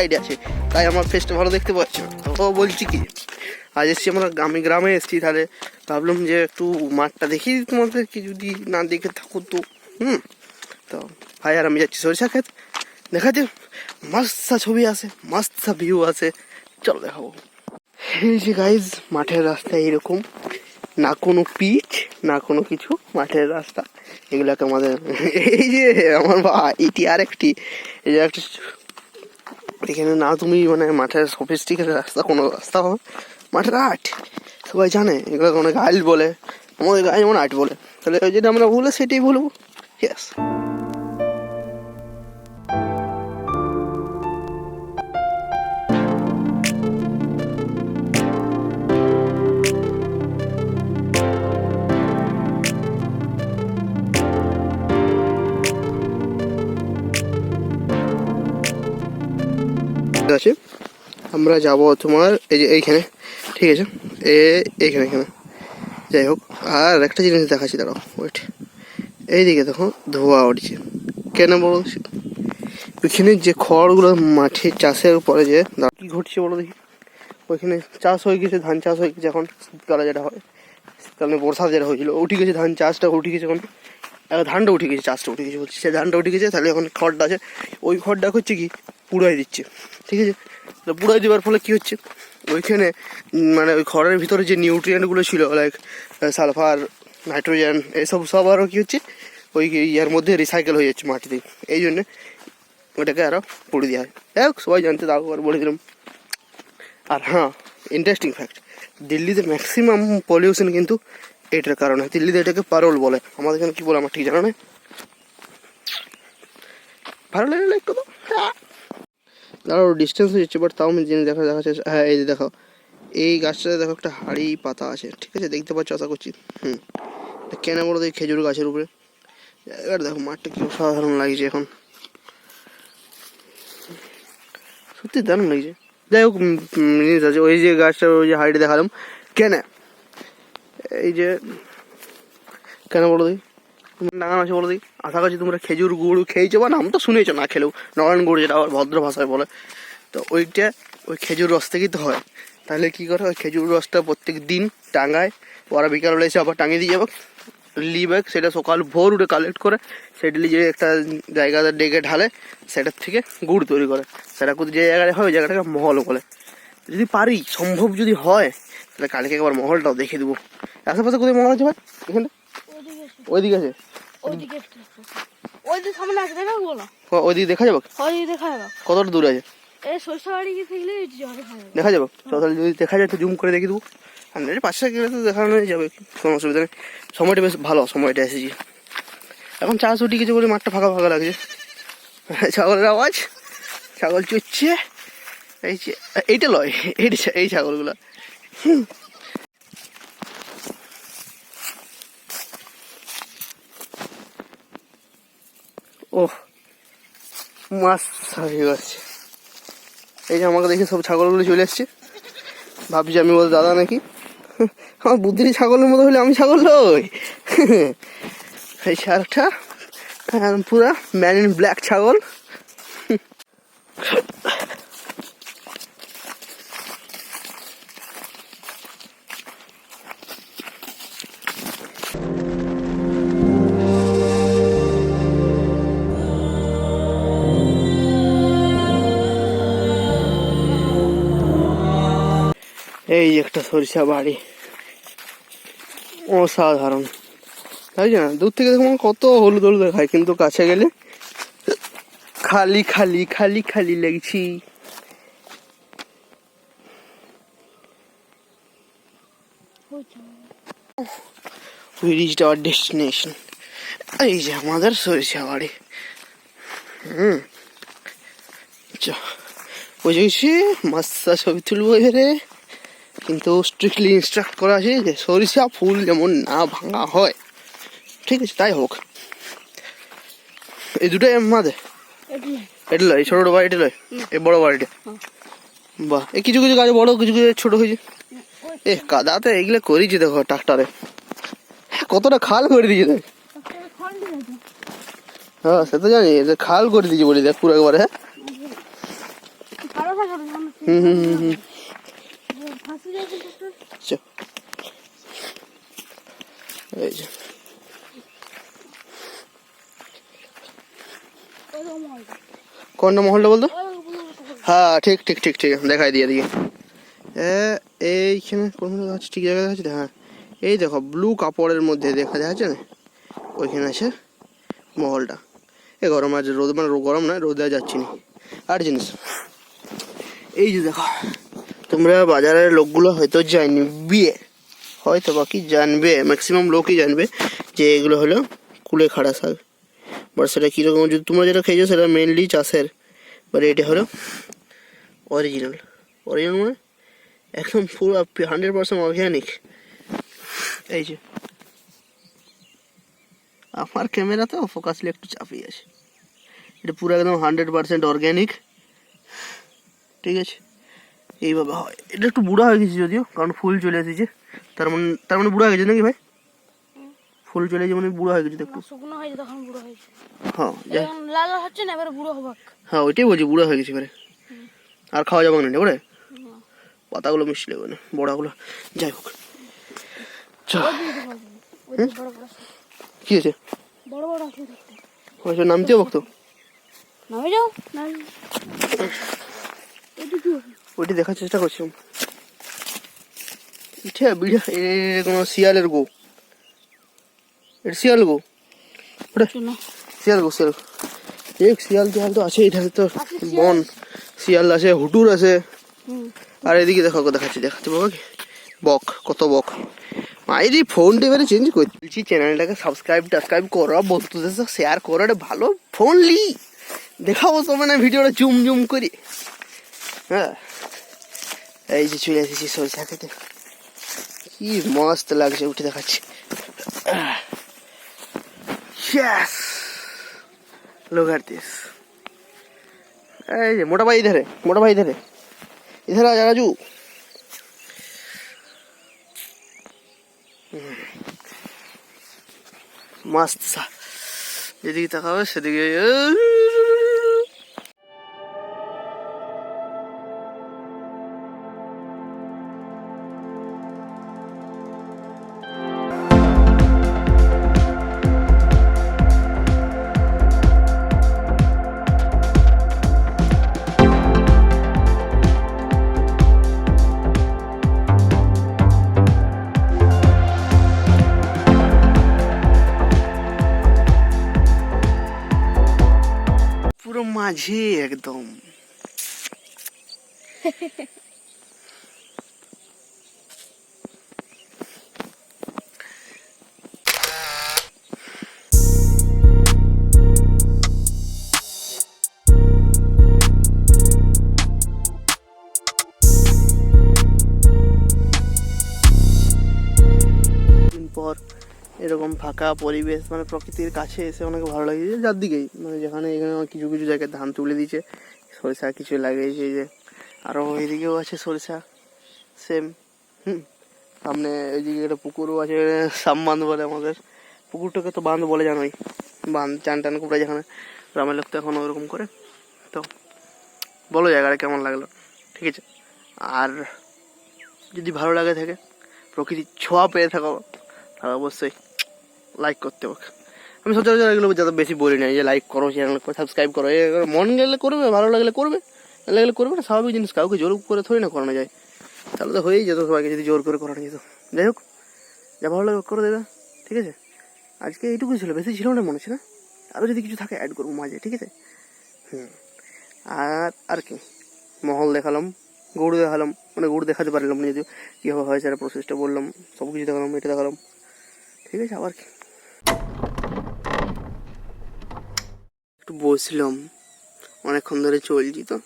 সাইডে আছে। তাই আমার ফেসটা ভালো দেখতে পাচ্ছি তো বলছি কি, আজ এসছি আমরা আমি গ্রামে এসছি, তাহলে ভাবলাম যে একটু মাঠটা দেখি তোমাদেরকে, যদি না দেখে থাকো তো। হুম? তো ভাই আর আমি যাচ্ছি সরিষা ক্ষেত। দেখাচ্ছে মাস্তা ছবি আছে মাস্তা ভিউ আছে। চলো দেখাবো। এই যে গাইজ মাঠের রাস্তা এইরকম। না কোনো পিচ না কোনো কিছু, মাঠের রাস্তা। এগুলাকে আমাদের এই যে আমার ভাই, এটি আর একটি এই যে একটা এখানে না তুমি মানে মাঠের সফিস্টিকের রাস্তা, কোনো রাস্তা হবে মাঠের আট সবাই জানে এগুলো অনেক আইল বলে আমাদের গায়ে যেমন আট বলে। তাহলে যেটা আমরা বলে সেটাই বলব। ইয়েস আছে। আমরা যাব তোমার এই যে এইখানে, ঠিক আছে? এ এইখানে, এখানে। যাই হোক, আর একটা জিনিস দেখাচ্ছি, দাঁড়াও ওয়েট এইদিকে দেখো, ধোয়া উঠছে। কেন বলো ওইখানে যে খড়গুলো মাঠে চাষের পরে যে কি ঘটছে বলো দেখি। ওইখানে চাষ হয়ে গেছে, ধান চাষ হয়ে গেছে এখন, শীতকালে যেটা হয়, শীতকালে বর্ষা যেটা হয়েছিল, উঠে গেছে ধান চাষটা, উঠে গেছে এখন। ধানটা উঠে গেছে, চাষটা উঠে গেছে বলছি। সে ধানটা উঠে গেছে, তাহলে এখন খড়টা আছে। ওই খড়টা হচ্ছে কি পুড়াই দিচ্ছে। ঠিক আছে? তো পুড়াই দেওয়ার ফলে কী হচ্ছে? ওইখানে মানে ওই খড়ের ভিতরে যে নিউট্রিয়েন্টগুলো ছিল লাইক সালফার, নাইট্রোজেন, এসব সব আরও কী হচ্ছে, ওই ইয়ার মধ্যে রিসাইকেল হয়ে যাচ্ছে মাটিতে। এই জন্যে ওটাকে আরও পুড়ে দেওয়া হয়। যাই হোক, সবাই জানতে তাও আর বলে দিলাম। আর হ্যাঁ ইন্টারেস্টিং ফ্যাক্ট দিল্লিতে ম্যাক্সিমাম পলিউশন কিন্তু এটার কারণে দিল্লিতে এটাকে পারোল বলে। আমাদের এখানে কি বলে আমার ঠিক জানা নেই। ভালো লাগে লাইক কত? দাঁড়াও ডিস্টেন্স হয়ে যাচ্ছে বাট তাও আমি জিনিস দেখা দেখাচ্ছে। হ্যাঁ এই যে দেখো। এই গাছটাতে দেখো একটা হাড়ি পাতা আছে। ঠিক আছে? দেখতে পাচ্ছ, আশা করছি। হুম। কেন বলো দেখি খেজুর গাছের উপরে? জায়গাটা দেখো, মাঠটা কি অসাধারণ লাগছে এখন। সত্যি দারুণ লাগছে। যাই হোক জিনিস আছে। ওই যে গাছটা, ওই যে হাইটে দেখালাম। কেন? এই যে, কেন বলো দেখি? তোমার আছে বলো দেখি? আশা করছি তোমরা খেজুর গুড় খেয়েছো বা নাম তো শুনেছো, না খেলেও। নরায়ণ গুড় যেটা আবার ভদ্র ভাষায় বলে। তো ওইটা, ওই খেজুর রস থেকেই তো হয়। তাহলে কী করে ওই খেজুর রসটা প্রত্যেক দিন টাঙায়। ওরা বিকালবেলা এসে আবার টাঙিয়ে দিয়ে যাবে। লিবে সেটা সকাল ভোর উঠে কালেক্ট করে, সেটা যে একটা জায়গাতে ডেকে ঢালে, সেটার থেকে গুড় তৈরি করে। সেটা কোথায় যে জায়গায় হয়, ওই জায়গাটাকে মহল বলে। যদি পারি, সম্ভব যদি হয়, তাহলে কালকে একবার মহলটাও দেখে দেবো। আশেপাশে কোথায় মহল আছে ভাই? এখানটা ওইদিকে আছে, আছে? ওইদিকে ওইদিকে সামনে আছে দেখা ওইদিকে যাবে? ওইদিকে দেখা যাবে। কতটা দূরে আছে? গিয়ে দেখা যাবে? যদি দেখা যায় তো জুম করে দেখে দেবো। গেলে তো দেখানো যাবে। কোনো অসুবিধা নেই। সময়টা বেশ ভালো সময়টা এসেছি। এখন চাষ উঠে গেছে বলে মাঠটা ফাঁকা ফাঁকা লাগছে। ছাগলের আওয়াজ ছাগল চুচ্ছে। এই এইটা লয় এইটা এই ছাগলগুলো। ও মাছ হয়ে গেছে। এই যে আমাকে দেখে সব ছাগলগুলো চলে এসছে। ভাবছি আমি বল দাদা নাকি? আমার বুদ্ধির ছাগলের মতো হলে আমি ছাগল নই। এই শার্কটা পুরা ম্যান ইন ব্ল্যাক ছাগল। এই একটা সরিষা বাড়ি। অসাধারণ। তাই না? দূর থেকে দেখুন কত হলুদ হলুদ দেখায়। কিন্তু কাছে গেলে খালি খালি খালি খালি লাগছি। উই রিচড আওয়ার ডেস্টিনেশন এই যে আমাদের সরিষা বাড়ি। হুম। আচ্ছা বুঝেছি মাস্তা ছবি তুলবো এবারে। কিন্তু স্ট্রিক্টলি ইনস্ট্রাক্ট করা আছে যে সরিষা ফুল যেমন না ভাঙা হয়। ঠিক আছে তাই হোক। এই দুটাই আমাদের এটা লয় ছোটো বাড়িটা লয় এই বড় বাড়িটা। হুম। বাহ এই কিছু কিছু গাছ বড় কিছু কিছু ছোট হয়েছে। এ কাদাতে এগুলো করেছি দেখো ট্রাক্টরে। কতটা খাল করে দিয়েছে দেখ। হ্যাঁ সে তো জানি যে খাল করে দিয়েছি বলি দেখ পুরো একবারে হ্যাঁ। হুম হুম হুম হুম ফাঁসি যায় কিন্তু একটু চ এই যে ওই রকম হয় না। কোনটা মহলটা বলতো কোনো না। হ্যাঁ ঠিক ঠিক ঠিক ঠিক দেখাই দিয়ে দিকে এ এইখানে কোন আছে? ঠিক জায়গায় আছে? হ্যাঁ। এই দেখো ব্লু কাপড়ের মধ্যে দেখা যাচ্ছে না? ওইখানে আছে মহলটা। এ গরম আছে রোদ মানে গরম না রোদে যাচ্ছি না। আর জিনিস। এই যে দেখো তোমরা বাজারের লোকগুলো হয়তো জানবে। হয়তো বাকি জানবে ম্যাক্সিমাম লোকই জানবে যে এগুলো হলো কুলে খাড়া শাক। বাট সেটা কীরকম, যদি তোমরা যেটা খেয়েছো সেটা মেনলি চাষের। বাট এটা হলো অরিজিনাল অরিজিনাল মানে একদম পুরো হান্ড্রেড পার্সেন্ট অর্গ্যানিক এই যে। আমার ক্যামেরাতে ফোকাসলি একটু চাপিয়ে আছে। এটা পুরো একদম হান্ড্রেড পার্সেন্ট অর্গ্যানিক ঠিক আছে? এইভাবে হয়। এটা একটু বুড়া হয়ে গেছে যদিও, কারণ ফুল চলে এসেছে। তার মানে তার মানে বুড়া হয়ে গেছে নাকি ভাই? ফুল চলে এসেছে মানে বুড়া হয়ে গেছে না, শুকনো হয়েছে তখন বুড়ো হয়েছে হ্যাঁ লাল লাল হচ্ছে না এবারে বুড়ো হবাক। হ্যাঁ ওইটাই বলছি বুড়া হয়ে গেছে এবারে। আর খাওয়া যাবে না এবারে? পাতাগুলো মিষ্টি লাগবে না বড়াগুলো। যাই হোক। দেখো, আছে। কি হয়েছে? বড় বড় আছে দেখতে। ওইসব নামতে হবে নামে যাও? ওইটি দেখার চেষ্টা করছিলাম এটা বিড়া কোনো শিয়ালের গো। এটা শিয়াল গো? ওটা শিয়াল গো শিয়াল। এক শিয়াল টিয়াল তো আছে এখানে তো। বন শিয়াল। আছে হুটুর আছে। আর এদিকে দেখো দেখাচ্ছি দেখাচ্ছি বাবা বক কত বক। মাইরি ফোনটা এবারে চেঞ্জ করছি চ্যানেলটাকে সাবস্ক্রাইব টাবস্ক্রাইব করো বন্ধুদের সাথে শেয়ার করো এটা ভালো ফোন লি। দেখাবো তো মানে ভিডিওটা জুম জুম করে। হ্যাঁ। এই যে চলে এসেছি সরিষা খেতে। কি মস্ত লাগছে, উঠে দেখাচ্ছি। ইয়াস লোক আর দিস এই যে, মোটা ভাই ইধারে, মোটা ভাই ইধারে। ইধারে আজ রাজু। মস্ত সা যেদিকে তাকাবে সেদিকে মাঝে একদম ফাঁকা পরিবেশ মানে প্রকৃতির কাছে এসে অনেক ভালো লাগে যার দিকেই মানে যেখানে এখানে কিছু কিছু জায়গায় ধান তুলে দিয়েছে। সরিষা কিছু লাগিয়েছে যে আরও এইদিকেও আছে সরিষা সেম হুম। সামনে এইদিকে একটা পুকুরও আছে, সাম বাঁধ বলে আমাদের। পুকুরটাকে তো বাঁধ বলে জানোই। বাঁধ, চান টান করে যেখানে, গ্রামের লোক তো এখন ওরকম করে। তো বলো জায়গাটা কেমন লাগল? ঠিক আছে। আর যদি ভালো লাগে থাকে, প্রকৃতির ছোঁয়া পেয়ে থাকো, তাহলে অবশ্যই। লাইক করতে হবে আমি সচরাচর এগুলো যাতে বেশি বলি না যে লাইক করো চ্যানেল সাবস্ক্রাইব করো মন গেলে করবে, ভালো লাগলে করবে লাগলে করবে না, স্বাভাবিক জিনিস, কাউকে জোর করে থরি না করানো যায়। তাহলে তো হয়েই যেত সবাইকে, যদি জোর করে করানো যেত। যাই হোক, যা ভালো লাগে করে দেবে, ঠিক আছে? আজকে এইটুকুই ছিল, বেশি ছিল না মনে হচ্ছে না? আরও যদি কিছু থাকে অ্যাড করব মাঝে, ঠিক আছে? হুম। আর আর কি? মহল দেখালাম, গরু দেখালাম মানে গরু দেখাতে পারলাম না যদিও। কীভাবে হয় সেটা প্রসেসটা বললাম সব কিছু দেখালাম, এটা দেখালাম, ঠিক আছে? আবার কি? একটু বসলাম। অনেকক্ষণ ধরে চলছি তো।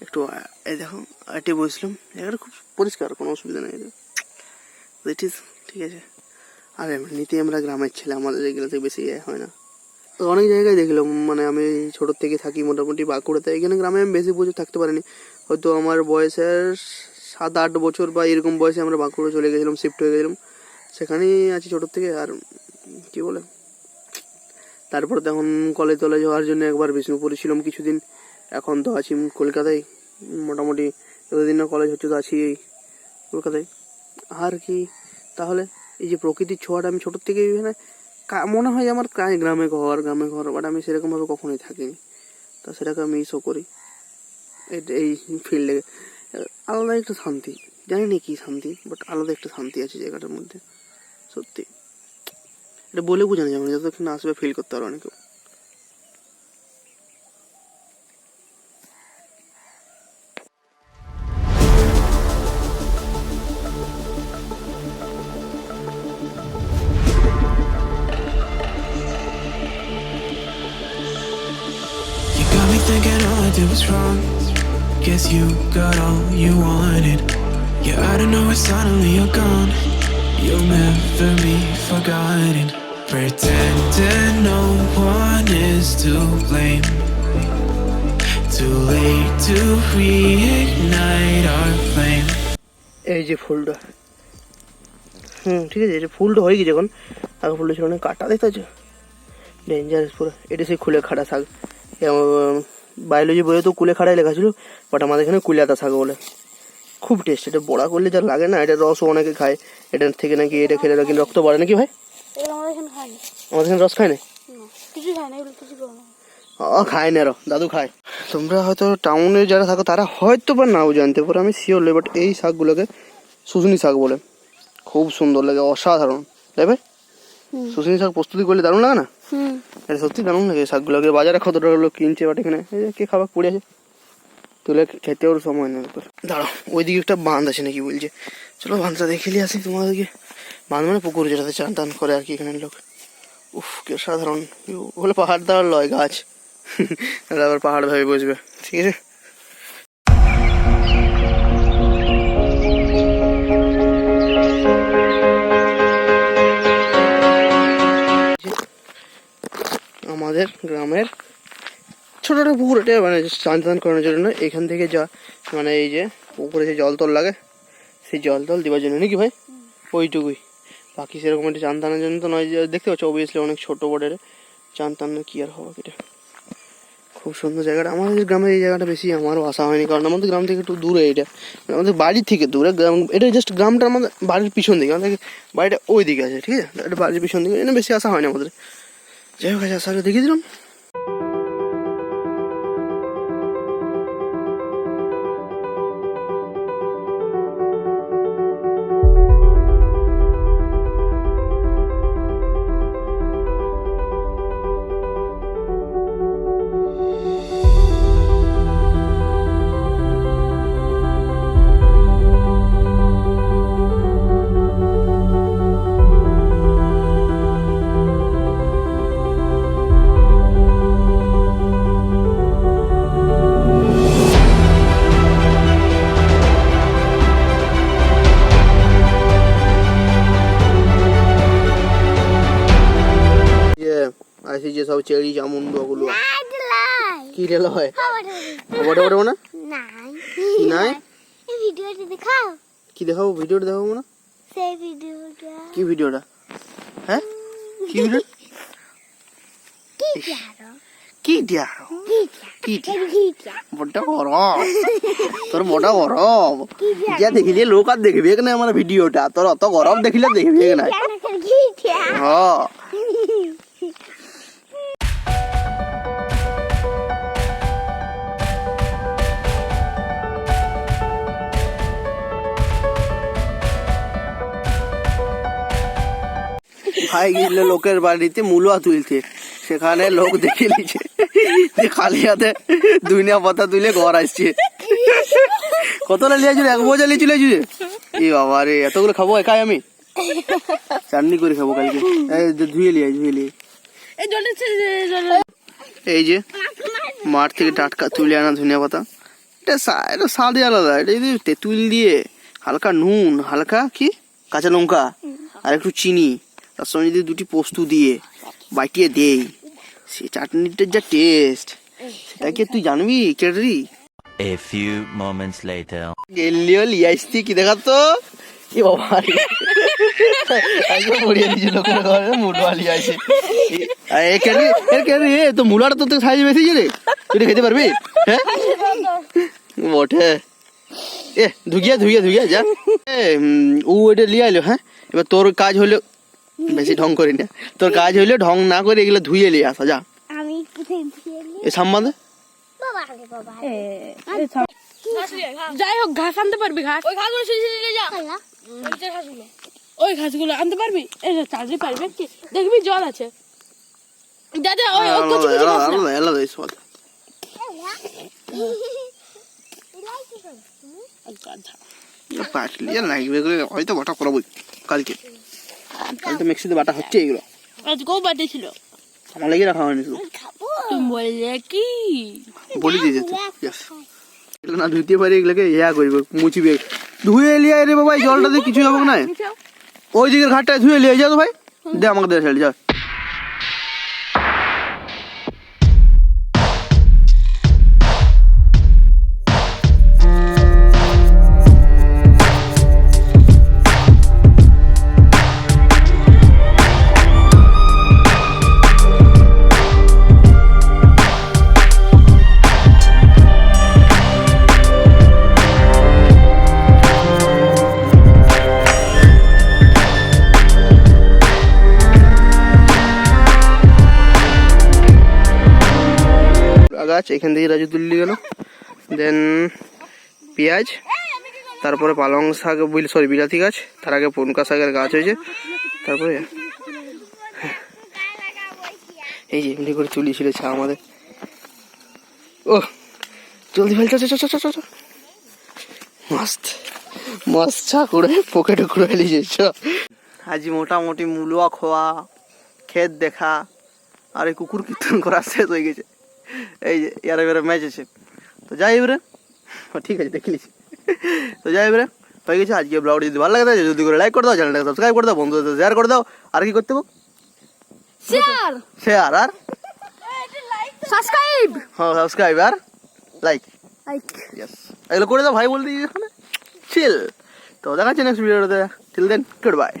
একটু, এই দেখো আটে বসলাম। জায়গাটা খুব পরিষ্কার, কোনো অসুবিধা নেই। ইট ইজ ঠিক আছে। আর এমনিতেই আমরা গ্রামের ছেলে, আমাদের এগুলোতে বেশি ইয়ে হয় না। তো অনেক জায়গায় দেখলাম মানে আমি ছোটোর থেকে থাকি, মোটামুটি বাঁকুড়াতে। এখানে গ্রামে আমি বেশি বছর থাকতে পারিনি। হয়তো আমার বয়সের সাত, আট বছর বা এরকম বয়সে আমরা বাঁকুড়া চলে গেছিলাম শিফট হয়ে গেছিলাম। সেখানেই আছি ছোটোর থেকে, আর কি বলে? তারপরে তখন কলেজ টলেজ হওয়ার জন্য একবার বিষ্ণুপুরে ছিলাম কিছুদিন। এখন তো আছি কলকাতায়। মোটামুটি এতদিন কলেজ হচ্ছে তো আছি এই কলকাতায়। আর কি, তাহলে এই যে প্রকৃতির ছোঁয়াটা আমি ছোটোর থেকে মানে কা- মনে হয় আমার প্রায় গ্রামে ঘর গ্রামে ঘর বাট আমি সেরকমভাবে কখনোই থাকিনি। তা সেটাকে আমি মিসও করি। এই ফিল্ডে আলাদা একটা শান্তি। জানি না কি শান্তি বাট আলাদা একটা শান্তি আছে জায়গাটার মধ্যে। সত্যি। এটা বলে বোঝানো যাবে না যতক্ষণ না আসবে ফিল করতে পারো না কেউ You got me thinking all I did was wrong. Guess you got all you wanted. Yeah, I don't know why suddenly you're gone. You'll never be forgotten. Pretending no one is to blame. Too late to reignite our flame. এই যে ফুলটা হুম, ঠিক আছে এটা ফুলটা হয়ে গেছে এখন আগে ফুলটা ছিল না, কাটা দেখতে পাচ্ছ ডেঞ্জারাস পুরো এটা সেই খুলে খাড়া শাক বায়োলজি বইয়ে তো কুলে খাড়াই লেখা ছিল বাট আমাদের এখানে কুলিয়াতা শাক বলে খুব টেস্ট এটা বড়া করলে যা লাগে না এটা রসও অনেকে খায়। এটার থেকে নাকি এটা খেলে নাকি রক্ত বাড়ে নাকি ভাই? আমাদের এখানে রস খায় না? ও খায় না দাদু খায়। তোমরা হয়তো টাউনে যারা থাকো তারা হয়তো বা নাও জানতে পারো আমি শিওর বাট এই শাকগুলোকে শুশুনি শাক বলে। খুব সুন্দর লাগে অসাধারণ। তাই ভাই? শুশুনি শাক প্রস্তুতি করলে দারুণ লাগে না? এটা সত্যি দারুণ লাগে শাকগুলোকে বাজারে কত টাকা লোক কিনছে বাট এখানে এই কে খাবার পড়ে আছে। তুলে খেতে ওর সময় নেই তোর দাঁড়াও, ওইদিকে একটা বাঁধ আছে নাকি বলছে। চলো বাঁধটা দেখে নিয়ে আসি তোমাদেরকে। বাঁধ মানে পুকুর যেটাতে চান টান করে আর কি এখানের লোক। উফ, কি সাধারণ বলে পাহাড় দাওয়ার লয় গাছ। আবার পাহাড় ভাবে বসবে। ঠিক আছে? আমাদের গ্রামের ছোট একটা পুকুর এটা মানে স্নান টান করানোর জন্য। এখান থেকে যা মানে এই যে পুকুরে যে জল টল লাগে সেই জল তল দেওয়ার জন্য। নাকি ভাই? ওইটুকুই। বাকি সেরকম একটা চান টানার জন্য তো নয়। যে দেখতে পাচ্ছ অবভিয়াসলি অনেক ছোট বড়ের চান টান কি আর হবে এটা। খুব সুন্দর জায়গাটা। আমাদের গ্রামের এই জায়গাটা বেশি আমারও আসা হয়নি। কারণ আমাদের গ্রাম থেকে একটু দূরে এটা। আমাদের বাড়ির থেকে দূরে গ্রাম। এটা জাস্ট গ্রামটা আমাদের বাড়ির পিছন দিকে। আমাদের বাড়িটা ওই দিকে আছে ঠিক আছে? এটা বাড়ির পিছন দিকে। এটা বেশি আসা হয় না আমাদের। যাই হোক আচ্ছা আগে দেখিয়ে দিলাম। চামুন্ড ওগুলো কি রেল হয় ওটা ওটা না? নাই। এই ভিডিওটি দেখাও। কি দেখাবো? ভিডিওটা দেখাবো না? সেই ভিডিওটা। কি ভিডিওটা? হ্যাঁ? কি ভিডিও? কি জানো কি দিয়া কি দিয়া কি জানো বড়টা গরম। তোর বড়টা গরম। যা দেখিলে লোক আর দেখবে না আমার ভিডিওটা। তোর অত গরম দেখিলে দেখবে না। হ্যাঁ ভাই গেছিল লোকের বাড়িতে মুলুয়া তুলতে সেখানে লোক দেখে নিচ্ছে যে খালি হাতে দুনিয়া পাতা তুলে ঘর আসছে। কতটা লিয়েছিল এক বোঝা লিয়েছিল যে এ বাবা রে এতগুলো খাব একাই আমি? চাটনি করে খাব কালকে। এই ধুয়ে লিয়ে ধুয়ে লিয়ে এই যে মাঠ থেকে টাটকা তুলে আনা ধনিয়া পাতা। এটা এটা স্বাদই আলাদা। এটা যদি তেঁতুল দিয়ে হালকা নুন হালকা কি? কাঁচা লঙ্কা আর একটু চিনি। তার সঙ্গে যদি দুটি পোস্ত দিয়ে বাটিয়ে দেই সে চাটনিটার যা টেস্ট সেটা কি তুই জানবি কেটরি A few moments later. গেলিও লিয়ে আসতি কি বাবা পড়িয়ে ঘরে এ কেন এ কেন এ তো মুলাটা তো সাইজ বেশি রে তুই খেতে পারবি? হ্যাঁ? বটে। এ ধুইয়া ধুইয়া ধুইয়া যা। এ ও এটা লিয়ে আইলো হ্যাঁ? এবার তোর কাজ হইল বেশি ঢং করি না। তোর কাজ হইল ঢং না করে এগুলো ধুয়ে নিয়ে আসা যা। আমি? এ সম্বন্ধে বাবা আরে বাবা যাই হোক ঘাস আনতে পারবি ঘাস। ওই ঘাসগুলো যা। ওই ঘাসগুলো। আনতে পারবি? এই যে চার্জে পারবি কি? দেখবি জল আছে। দাদা ওই ওই কচি কচি আলাদা আলাদা এই সব। গাধা। পাটলি লাগবে হয়তো বাটা করাবো কালকে। কাল তো মিক্সিতে বাটা হচ্ছে এগুলো। আজকেও বাটি ছিল। আমার লেগে রাখা হয়নি শুধু। তুমি বললে কি? বলি দিয়ে যেতে. এগুলো না ধুইতে পারি এগুলোকে ইয়া করবে মুছিবে। ধুয়ে লিয়ে রে বাবা জলটাতে কিছু হবে না। ওই দিকের ঘাটটায় ধুয়ে লিয়ে যাও তো ভাই। দে আমাকে দে ছেড়ে যাও গাছ, এখান থেকে রাজু তুলে গেল। দেন পেঁয়াজ, তারপরে পালং শাক বুঝলি সরি বিলাতি গাছ, তার আগে পনকা শাকের গাছ হয়েছে। তারপরে এই যে, এমনি করে চুলি ছিল ছা আমাদের। ও জলদি ফেল, চল চল চল চল চল মস্ত মস্ত চা করে পকেটে করে ফেলিছে চ। আজ মোটামুটি মূলয়া খোয়া, ক্ষেত দেখা, আর এই কুকুর কীর্তন করা শেষ হয়ে গেছে। এই যে ইয়ার এবারে ম্যাচ আছে। তো যাই এবারে ঠিক আছে দেখে নিছি তো যাই এবারে হয়ে গেছে আজকে ব্লগ যদি ভালো লাগে যদি করে লাইক করে দাও চ্যানেলটাকে সাবস্ক্রাইব করে দাও বন্ধুদের শেয়ার করে দাও। আর কি করতে শেয়ার শেয়ার আর? সাবস্ক্রাইব হ্যাঁ সাবস্ক্রাইব আর লাইক লাইক ইয়েস এগুলো করে দাও ভাই বলতে এখানে। চিল তো দেখা যাচ্ছে নেক্সট ভিডিওতে টিল দেন গুড বাই